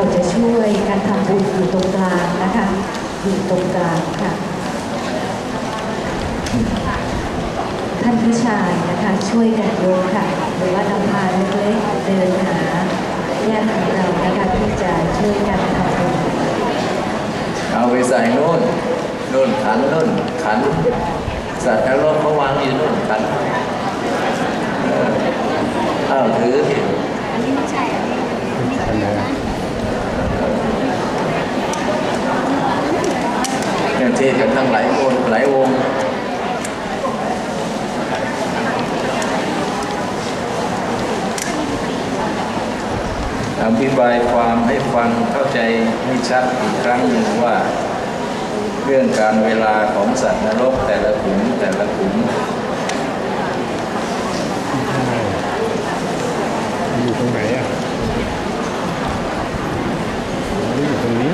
เราจะช่วยกันทำบุญอยู่ตรงกลางนะคะอยู่ตรงกลางค่ะ ท่านผู้ชายนะคะช่วยกันยกค่ะ หรือว่านำพาเล็กๆเดินหาญาติของเรานะคะที่จะช่วยกันทำบุญเอาไปใส่นู่นนู่นขันนู่นขันสัตว์นรกเขาวางอยู่นู่นขันเอออ้าวถือสิ อันนี้ไม่ใช่อันนี้อันนี้อันนี้นะ เนี่ยเทศกันทั้งหลายคนหลายวงอธิบายความให้ฟังเข้าใจให้ชัดอีกครั้งหนึ่งว่า เรื่องการเวลาของสัตว์นรกแต่ละขุมแต่ละขุม อยู่ตรงไหนอะอ๋ออยู่ตรงนี้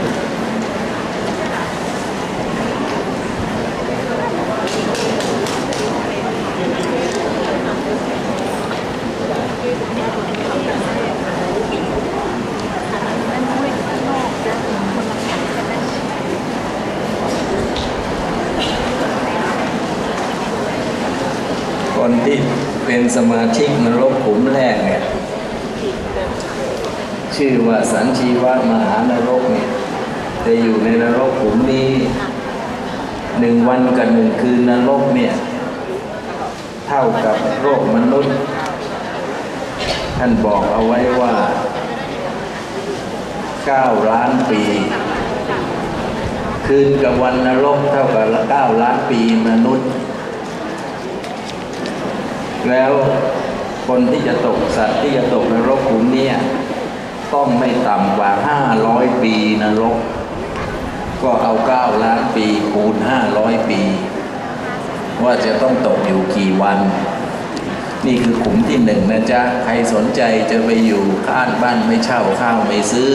คนที่เป็นสมาชิกนรกขุมแรกเนี่ยชื่อว่าสันชีวะมหานรกเนี่ยจะอยู่ในนรกขุมนี้หนึ่งวันกับหนึ่งคืนนรกเนี่ย เท่ากับโรคมนุษย์ ท่านบอกเอาไว้ว่า9ล้านปี คืนกับวันนรกเท่ากับ9ล้านปีมนุษย์ แล้วคนที่จะตกสัตว์ที่จะตกนรกขุมเนี่ยต้องไม่ต่ำกว่า 500 ปีนรก ก็เอา 9 ล้านปีคูณ 500 ปี ว่าจะต้องตกอยู่กี่วัน นี่คือขุมที่หนึ่งนะจ๊ะ ใครสนใจจะไปอยู่ข้านบ้านไม่เช่าข้าวไม่ซื้อ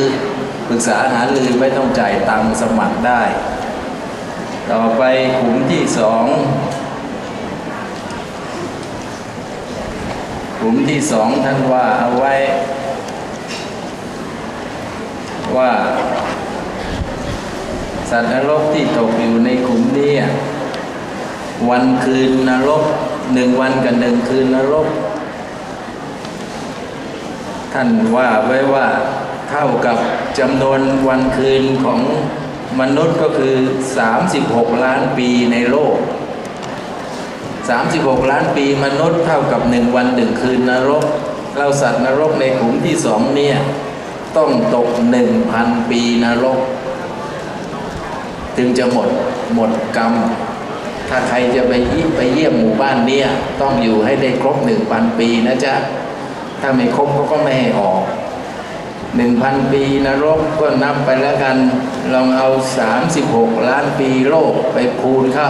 ปรึกษาหารือไม่ต้องจ่ายตังสมัครได้ ต่อไปขุมที่สอง กลุ่มที่สองท่านว่าเอาไว้ ว่า สัตว์นรกที่ตกอยู่ในกลุ่มนี้วันคืนนรกหนึ่งวันกับหนึ่งคืนนรก ท่านว่าไว้ว่าเท่ากับจำนวนวันคืนของมนุษย์ก็คือ 36 ล้านปีในโลก 36 ล้านปีมนุษย์เท่ากับหนึ่งวันหนึ่งคืนนรก เราสัตว์นรกในกลุ่มที่สองเนี่ย ต้องตกหนึ่งพันปีนรก ถึงจะหมดหมดกรรม ถ้าใครจะไปยี่ไปเยี่ยมหมู่บ้านเนี่ย ต้องอยู่ให้ได้ครบหนึ่งพันปีนะจ๊ะ ถ้าไม่ครบเขาก็ไม่ให้ออกหนึ่งพันปีนรกก็นับไปแล้วกัน ลองเอา 36 ล้านปีโลกไปคูณเข้า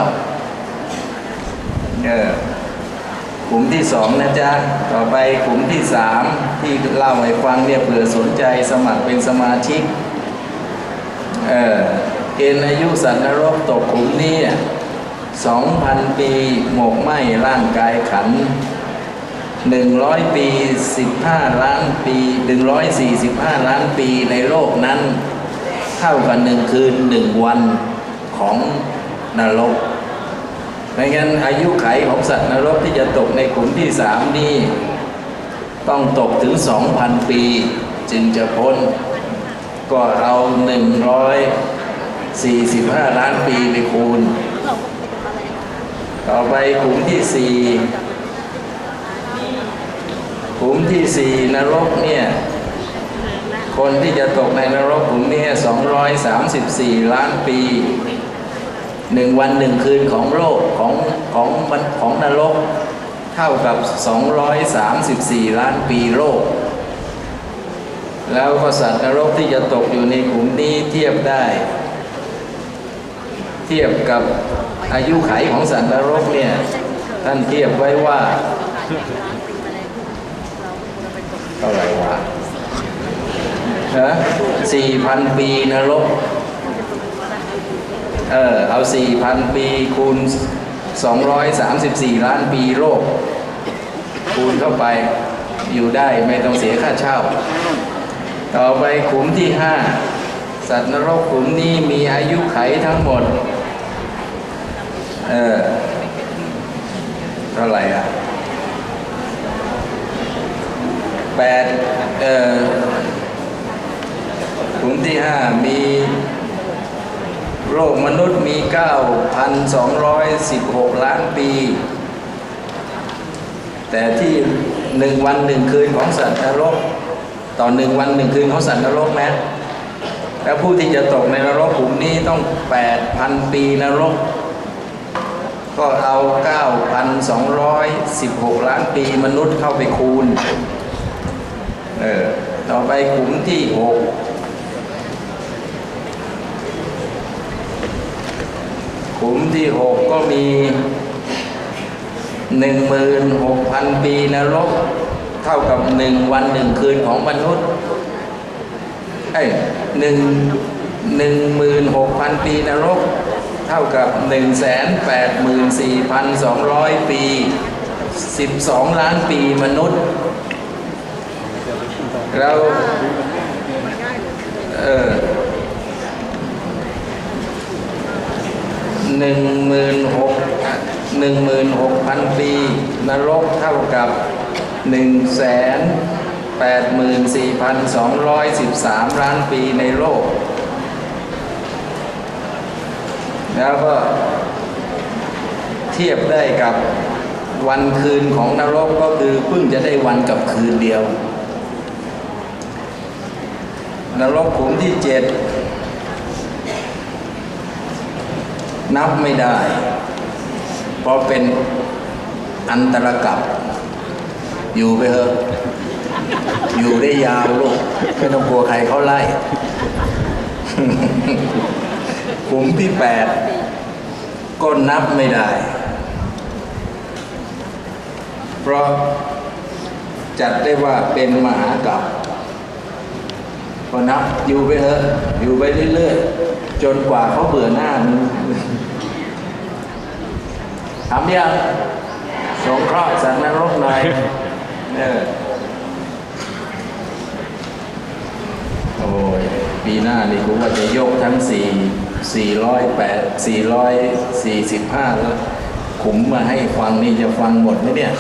เออกลุ่มที่สองนะจ๊ะ ต่อไปกลุ่มที่สามที่เล่าให้ฟังเนี่ยเผื่อสนใจสมัครเป็นสมาชิก เออเกณฑ์อายุสัตว์นรกตกกลุ่มนี้สองพันปีหมกไหมร่างกายขันหนึ่งร้อยปีสิบห้าล้านปีหนึ่งร้อยสี่สิบห้าล้านปีในโลกนั้น เท่ากับหนึ่งคืนหนึ่งวันของนรก ไม่งั้นอายุไขของสัตว์นรกที่จะตกในกลุ่มที่สามนี่ต้องตกถึงสองพันปี จึงจะพ้น ก็เอาหนึ่งร้อยสี่สิบห้าล้านปีไปคูณ ต่อไปกลุ่มที่สี่กลุ่มที่สี่นรกเนี่ยคนที่จะตกในนรกกลุ่มนี้สองร้อยสามสิบสี่ล้านปี หนึ่งวันหนึ่งคืนของโลกของของมันของนรก เท่ากับ 234 ล้านปีโลก แล้วก็สัตว์นรกที่จะตกอยู่ในกลุ่มนี้เทียบได้ เทียบกับอายุไขของสัตว์นรกเนี่ยท่านเทียบไว้ว่าเท่าไหร่วะฮะสี่พันปีนรก เออเอา 4,000 ปีคูณ 234 ล้านปีโลก คูณเข้าไปอยู่ได้ไม่ต้องเสียค่าเช่า ต่อไปขุมที่ห้าสัตว์นรกขุมนี้มีอายุไขทั้งหมด เออเท่าไหร่อะแปดเอ่อกลุ่มที่ห้ามี โลกมนุษย์มี 9,216 ล้านปี แต่ที่หนึ่งวันหนึ่งคืนของสัตว์นรก ต่อหนึ่งวันหนึ่งคืนของสัตว์นรกนะแล้วผู้ที่จะตกในนรกขุมนี้ต้อง 8,000 ปีนรก ก็เอา 9,216 ล้านปีมนุษย์เข้าไปคูณ เออ ต่อไปขุมที่ 6 ขุมที่หกก็มีหนึ่งมืนหกพันปีนรก เท่ากับหนึ่งวันหนึ่งคืนของมนุษย์ไอ้หนึ่งหนึ่งมืนหกพันปีนรก เท่ากับหนึ่งแสนแปดหมื่นสี่พันสองร้อยปีสิบสองล้านปีมนุษย์ เราเออ หนึ่งหมื่นหกหนึ่งหมื่นหกพันปี นรกเท่ากับหนึ่งแสนแปดหมื่นสี่พันสองร้อยสิบสามล้านปีในโลก แล้วก็เทียบได้กับวันคืนของนรกก็คือเพิ่งจะได้วันกับคืนเดียว นรกขุมที่เจ็ด นับไม่ได้ เพราะเป็นอันตรกับอยู่ไปเถอะอยู่ได้ยาวลูกไม่ต้องกลัวใครเขาไล่กลุ่มที่แปดก็นับไม่ได้ เพราะจัดได้ว่าเป็นมหากรัปก็นับอยู่ไปเถอะอยู่ไปเรื่อยๆ จนกว่าเขาเบื่อหน้ามึงทำยังสงเคราะห์สัตว์นรกหน่อยเออโอ้ยปีหน้านี่กูว่าจะยกทั้งสี่สี่ร้อยแปดสี่ร้อยสี่สิบห้าแล้วขุมมาให้ฟังนี่จะฟังหมดไหมเนี่ย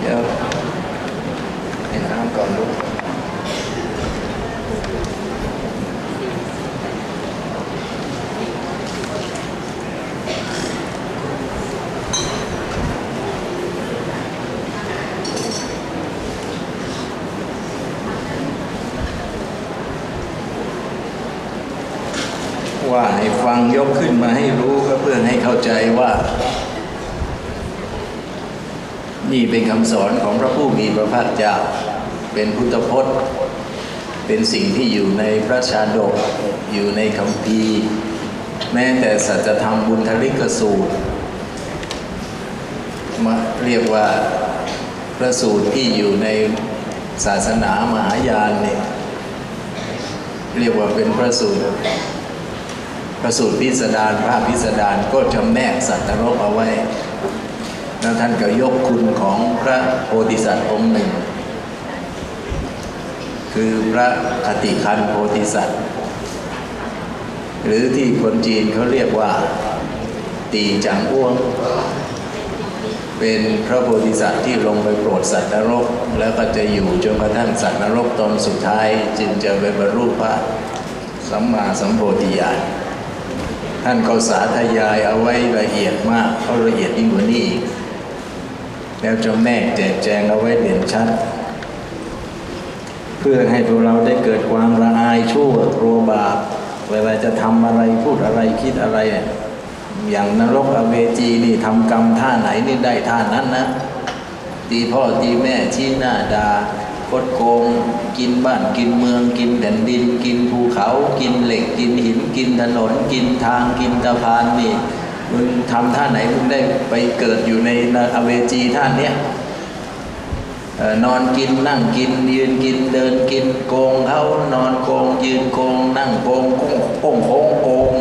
เดี๋ยวให้น้ำก่อนลูก ว่าให้ฟังยกขึ้นมาให้รู้ก็เพื่อให้เข้าใจว่า นี่เป็นคำสอนของพระผู้มีพระภาคเจ้า เป็นพุทธพจน์ เป็นสิ่งที่อยู่ในพระชาดก อยู่ในคำพีแม้แต่สัจธรรมบุญทลิกสูตรมาเรียกว่าพระสูตรที่อยู่ในศาสนามหายานเนี่ยเรียกว่าเป็นพระสูตร พระสูตรพิสดารพระพิสดารก็จำแนกสัตว์นรกเอาไว้ แล้วท่านก็ยกคุณของพระโพธิสัตว์องค์หนึ่ง คือพระคติคันโพธิสัตว์ หรือที่คนจีนเขาเรียกว่า ตีจังอ้วง เป็นพระโพธิสัตว์ที่ลงไปโปรดสัตว์นรก แล้วก็จะอยู่จนกระทั่งสัตว์นรกตอนสุดท้าย จึงจะไปบรรลุพระสัมมาสัมโพธิญาณ ท่านก็สาธยายเอาไว้ละเอียดมากเขาละเอียดยิ่งกว่านี้อีกแล้วจำแนกแจกแจงเอาไว้เด่นชัด เพื่อให้พวกเราได้เกิดความละอายชั่วกลัวบาปเวลาจะทำอะไรพูดอะไรคิดอะไร อย่างนรกอเวจีนี่ทำกรรมท่าไหนนี่ได้ท่านั้นนะตีพ่อตีแม่ชี้หน้าดา่า คดโกงกินบ้านกินเมืองกินแผ่นดิน กินภูเขา กินเหล็กกินหิน กินถนน กินทางกินสะพานนี่มึงทำท่าไหนมึงได้ไปเกิดอยู่ในอเวจีท่านเนี้ยนอนกินนั่งกิน ยืนกินเดินกินโกงเขานอนโกง ยืนโกง นั่งโกงโป้งโค้งโกง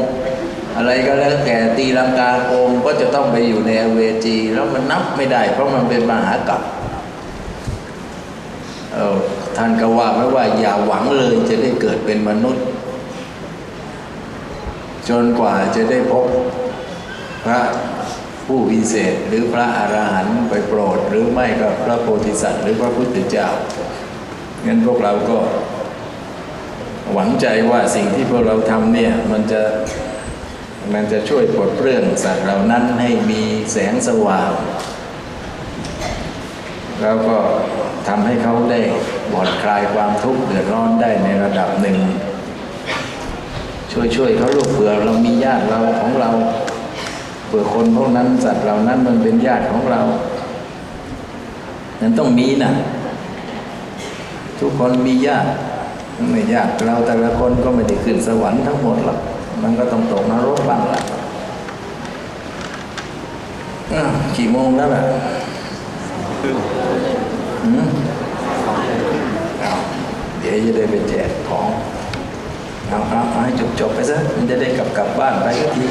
อะไรก็แล้วแต่ตีลังกาโกงก็จะต้องไปอยู่ในอเวจี แล้วมันนับไม่ได้ เพราะมันเป็นมหากรัปเออ ท่านก็ว่าไว้ว่าอย่าหวังเลยจะได้เกิดเป็นมนุษย์ จนกว่าจะได้พบพระผู้วิเศษหรือพระอรหันต์ไปโปรด หรือไม่ก็พระโพธิสัตว์ หรือพระพุทธเจ้างั้นพวกเราก็ หวังใจว่าสิ่งที่พวกเราทำเนี่ย มันจะมันจะช่วยปลดเปลื้องสัตว์เหล่านั้นให้มีแสงสว่าง แล้วก็ ทำให้เขาได้บอดคลายความทุกข์เดือดร้อนได้ในระดับหนึ่ง ช่วยช่วยเขาลูกเผื่อเรามีญาติเราของเราเผื่อคนพวกนั้นสัตว์เหล่านั้นมันเป็นญาติของเรานั้นต้องมีนะทุกคนมีญาติไม่ญาติเราแต่ละคนก็ไม่ได้ขึ้นสวรรค์ทั้งหมดหรอกมันก็ต้องตกนรกบ้างละกี่โมงแล้วล่ะหืมเอาเดี๋ยว จะได้ไปแจกของเอาเอาให้จบจบไปซะมันจะได้กลับกลับบ้านไปก็ที